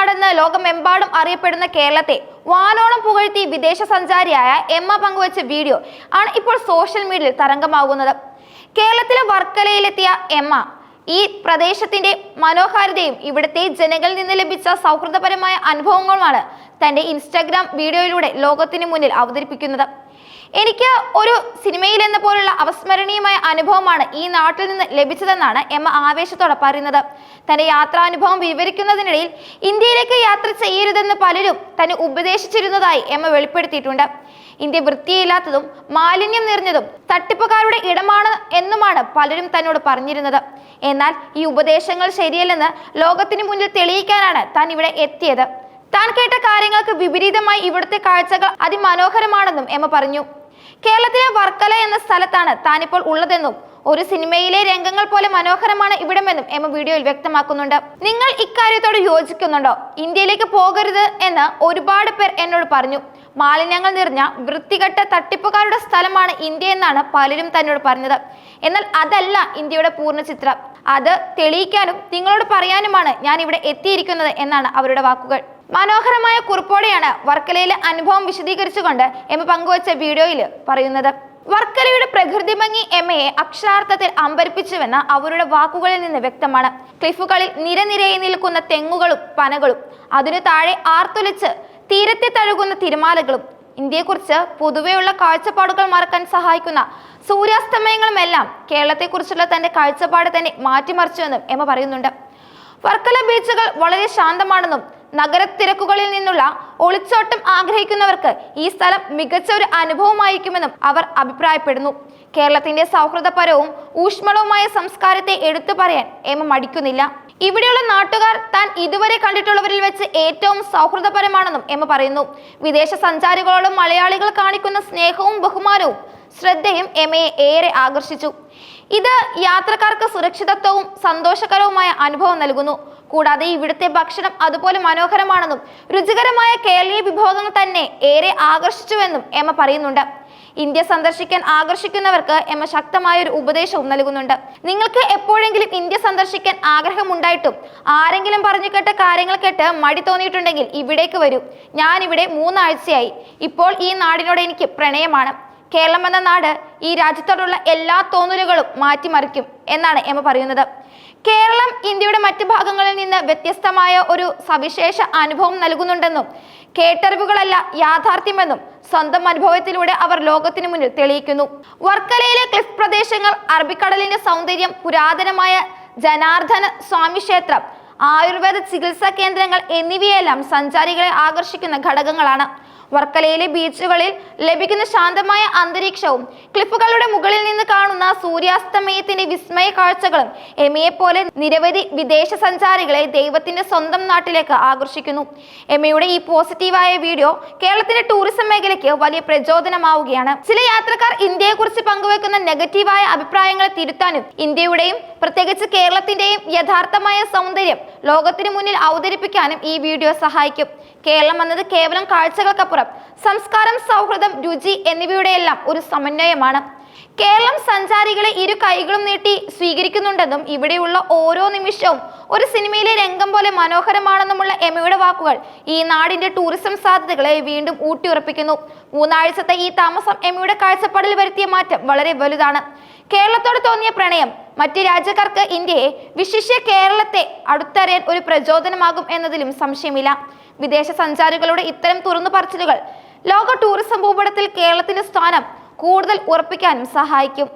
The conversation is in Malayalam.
നാടെന്ന് ലോകമെമ്പാടും അറിയപ്പെടുന്ന കേരളത്തെ വാനോളം പുകഴ്ത്തി വിദേശ സഞ്ചാരിയായ എമ്മ പങ്കുവച്ച വീഡിയോ ആണ് ഇപ്പോൾ സോഷ്യൽ മീഡിയയിൽ തരംഗമാകുന്നത്. കേരളത്തിലെ വർക്കലയിലെത്തിയ എമ്മ ഈ പ്രദേശത്തിന്റെ മനോഹാരിതയും ഇവിടുത്തെ ജനങ്ങളിൽ നിന്ന് ലഭിച്ച സൗഹൃദപരമായ അനുഭവങ്ങളുമാണ് തന്റെ ഇൻസ്റ്റാഗ്രാം വീഡിയോയിലൂടെ ലോകത്തിന് മുന്നിൽ അവതരിപ്പിക്കുന്നത്. എനിക്ക് ഒരു സിനിമയിൽ എന്ന പോലുള്ള അവസ്മരണീയമായ അനുഭവമാണ് ഈ നാട്ടിൽ നിന്ന് ലഭിച്ചതെന്നാണ് എമ്മ ആവേശത്തോടെ പറയുന്നത്. തന്റെ യാത്രാനുഭവം വിവരിക്കുന്നതിനിടയിൽ ഇന്ത്യയിലേക്ക് യാത്ര ചെയ്യരുതെന്ന് പലരും തന്നെ ഉപദേശിച്ചിരുന്നതായി എമ്മ വെളിപ്പെടുത്തിയിട്ടുണ്ട്. ഇന്ത്യ വൃത്തിയില്ലാത്തതും മാലിന്യം നിറഞ്ഞതും തട്ടിപ്പുകാരുടെ ഇടമാണ് എന്നുമാണ് പലരും തന്നോട് പറഞ്ഞിരുന്നത്. എന്നാൽ ഈ ഉപദേശങ്ങൾ ശരിയല്ലെന്ന് ലോകത്തിന് മുന്നിൽ തെളിയിക്കാനാണ് താൻ ഇവിടെ എത്തിയത്. താൻ കേട്ട കാര്യങ്ങൾക്ക് വിപരീതമായി ഇവിടുത്തെ കാഴ്ചകൾ അതിമനോഹരമാണെന്നും എമ്മ പറഞ്ഞു. കേരളത്തിലെ വർക്കല എന്ന സ്ഥലത്താണ് താനിപ്പോൾ ഉള്ളതെന്നും ഒരു സിനിമയിലെ രംഗങ്ങൾ പോലെ മനോഹരമാണ് ഇവിടമെന്നും എമ്മ വീഡിയോയിൽ വ്യക്തമാക്കുന്നുണ്ട്. നിങ്ങൾ ഇക്കാര്യത്തോട് യോജിക്കുന്നുണ്ടോ? ഇന്ത്യയിലേക്ക് പോകരുത് എന്ന് ഒരുപാട് പേർ എന്നോട് പറഞ്ഞു. മാലിന്യങ്ങൾ നിറഞ്ഞ വൃത്തികെട്ട തട്ടിപ്പുകാരുടെ സ്ഥലമാണ് ഇന്ത്യ എന്നാണ് പലരും തന്നോട് പറഞ്ഞത്. എന്നാൽ അതല്ല ഇന്ത്യയുടെ പൂർണ ചിത്രം. അത് തെളിയിക്കാനും നിങ്ങളോട് പറയാനുമാണ് ഞാൻ ഇവിടെ എത്തിയിരിക്കുന്നത് എന്നാണ് അവരുടെ വാക്കുകൾ. മനോഹരമായ കുറിപ്പോടെയാണ് വർക്കലയിലെ അനുഭവം വിശദീകരിച്ചുകൊണ്ട് എമ്മ പങ്കുവച്ച വീഡിയോയിൽ പറയുന്നത്. വർക്കലയുടെ പ്രകൃതി ഭംഗി എമ്മയെ അക്ഷരാർത്ഥത്തിൽ അമ്പരിപ്പിച്ചുവെന്ന അവരുടെ വാക്കുകളിൽ നിന്ന് വ്യക്തമാണ്. ക്ലിഫുകളിൽ നിരനിരയെ നിൽക്കുന്ന തെങ്ങുകളും പനകളും അതിനു താഴെ ആർത്തുലിച്ച് തീരത്തെ തഴുകുന്ന തിരമാലകളും ഇന്ത്യയെക്കുറിച്ച് പൊതുവെയുള്ള കാഴ്ചപ്പാടുകൾ മറക്കാൻ സഹായിക്കുന്ന സൂര്യാസ്തമയങ്ങളുമെല്ലാം കേരളത്തെക്കുറിച്ചുള്ള തന്റെ കാഴ്ചപ്പാട് തന്നെ മാറ്റിമറിച്ചുവെന്നും എമ്മ പറയുന്നുണ്ട്. വർക്കല ബീച്ചുകൾ വളരെ ശാന്തമാണെന്നും നഗരത്തിരക്കുകളിൽ നിന്നുള്ള ഒളിച്ചോട്ടം ആഗ്രഹിക്കുന്നവർക്ക് ഈ സ്ഥലം മികച്ച ഒരു അനുഭവമായിരിക്കുമെന്നും അവർ അഭിപ്രായപ്പെടുന്നു. കേരളത്തിന്റെ സൗഹൃദപരവും ഊഷ്മളവുമായ സംസ്കാരത്തെ എടുത്തു പറയാൻ എമ്മ മടിക്കുന്നില്ല. ഇവിടെയുള്ള നാട്ടുകാർ താൻ ഇതുവരെ കണ്ടിട്ടുള്ളവരിൽ വെച്ച് ഏറ്റവും സൗഹൃദപരമാണെന്നും എമ്മ പറയുന്നു. വിദേശ സഞ്ചാരികളോടും മലയാളികൾ കാണിക്കുന്ന സ്നേഹവും ബഹുമാനവും ശ്രദ്ധയും എമ്മയെ ഏറെ ആകർഷിച്ചു. ഇത് യാത്രക്കാർക്ക് സുരക്ഷിതത്വവും സന്തോഷകരവുമായ അനുഭവം നൽകുന്നു. കൂടാതെ ഇവിടുത്തെ ഭക്ഷണം അതുപോലെ മനോഹരമാണെന്നും രുചികരമായ കേരളീയ വിഭവങ്ങൾ തന്നെ ഏറെ ആകർഷിച്ചുവെന്നും എമ്മ പറയുന്നുണ്ട്. ഇന്ത്യ സന്ദർശിക്കാൻ ആകർഷിക്കുന്നവർക്ക് എമ്മ ശക്തമായ ഒരു ഉപദേശവും നൽകുന്നുണ്ട്. നിങ്ങൾക്ക് എപ്പോഴെങ്കിലും ഇന്ത്യ സന്ദർശിക്കാൻ ആഗ്രഹമുണ്ടായിട്ടും ആരെങ്കിലും പറഞ്ഞു കേട്ട കാര്യങ്ങൾ കേട്ട് മടി തോന്നിയിട്ടുണ്ടെങ്കിൽ ഇവിടേക്ക് വരൂ. ഞാനിവിടെ മൂന്നാഴ്ചയായി. ഇപ്പോൾ ഈ നാടിനോട് എനിക്ക് പ്രണയമാണ്. കേരളം എന്ന നാട് ഈ രാജ്യത്തോടുള്ള എല്ലാ തോന്നലുകളും മാറ്റിമറിക്കും എന്നാണ് എമ്മ പറയുന്നത്. കേരളം ഇന്ത്യയുടെ മറ്റു ഭാഗങ്ങളിൽ നിന്ന് വ്യത്യസ്തമായ ഒരു സവിശേഷ അനുഭവം നൽകുന്നുണ്ടെന്നും കേട്ടറിവുകളല്ല യാഥാർത്ഥ്യമെന്നും സ്വന്തം അനുഭവത്തിലൂടെ അവർ ലോകത്തിന് മുന്നിൽ തെളിയിക്കുന്നു. വർക്കലയിലെ ക്ലിഫ് പ്രദേശങ്ങൾ അറബിക്കടലിന്റെ സൗന്ദര്യം പുരാതനമായ ജനാർദ്ദന സ്വാമി ക്ഷേത്രം ആയുർവേദ ചികിത്സാ കേന്ദ്രങ്ങൾ എന്നിവയെല്ലാം സഞ്ചാരികളെ ആകർഷിക്കുന്ന ഘടകങ്ങളാണ്. വർക്കലയിലെ ബീച്ചുകളിൽ ലഭിക്കുന്ന ശാന്തമായ അന്തരീക്ഷവും ക്ലിഫുകളുടെ മുകളിൽ നിന്ന് കാണുന്ന സൂര്യാസ്തമയത്തിന്റെ വിസ്മയ കാഴ്ചകളും എമയെ പോലെ നിരവധി വിദേശ സഞ്ചാരികളെ ദൈവത്തിന്റെ സ്വന്തം നാട്ടിലേക്ക് ആകർഷിക്കുന്നു. എമയുടെ ഈ പോസിറ്റീവായ വീഡിയോ കേരളത്തിന്റെ ടൂറിസം മേഖലയ്ക്ക് വലിയ പ്രചോദനമാവുകയാണ്. ചില യാത്രക്കാർ ഇന്ത്യയെക്കുറിച്ച് പങ്കുവെക്കുന്ന നെഗറ്റീവായ അഭിപ്രായങ്ങളെ തിരുത്താനും ഇന്ത്യയുടെയും പ്രത്യേകിച്ച് കേരളത്തിന്റെയും യഥാർത്ഥമായ സൗന്ദര്യം ലോകത്തിനു മുന്നിൽ അവതരിപ്പിക്കാനും ഈ വീഡിയോ സഹായിക്കും. കേരളം എന്നത് കേവലം കാഴ്ചകൾക്കപ്പുറം. സംസ്കാരം സൗഹൃദം രുചി എന്നിവയുടെയെല്ലാം ഒരു സമന്വയമാണ്. കേരളം സഞ്ചാരികളെ ഇരു കൈകളും നീട്ടി സ്വീകരിക്കുന്നുണ്ടെന്നും ഇവിടെയുള്ള ഓരോ നിമിഷവും ഒരു സിനിമയിലെ രംഗം പോലെ മനോഹരമാണെന്നുമുള്ള എമയുടെ വാക്കുകൾ ഈ നാടിന്റെ ടൂറിസം സാധ്യതകളെ വീണ്ടും ഊട്ടിയുറപ്പിക്കുന്നു. മൂന്നാഴ്ചത്തെ ഈ താമസം എമയുടെ കാഴ്ചപ്പാടിൽ വരുത്തിയ മാറ്റം വളരെ വലുതാണ്. കേരളത്തോട് തോന്നിയ പ്രണയം മറ്റു രാജ്യക്കാർക്ക് ഇന്ത്യയെ വിശിഷ്യ കേരളത്തെ അടുത്തറിയാൻ ഒരു പ്രചോദനമാകും എന്നതിലും സംശയമില്ല. വിദേശ സഞ്ചാരികളുടെ ഇത്തരം തുറന്നു പറച്ചിലുകൾ ലോക ടൂറിസം ഭൂപടത്തിൽ കേരളത്തിന്റെ സ്ഥാനം കൂടുതൽ ഉറപ്പിക്കാനും സഹായിക്കും.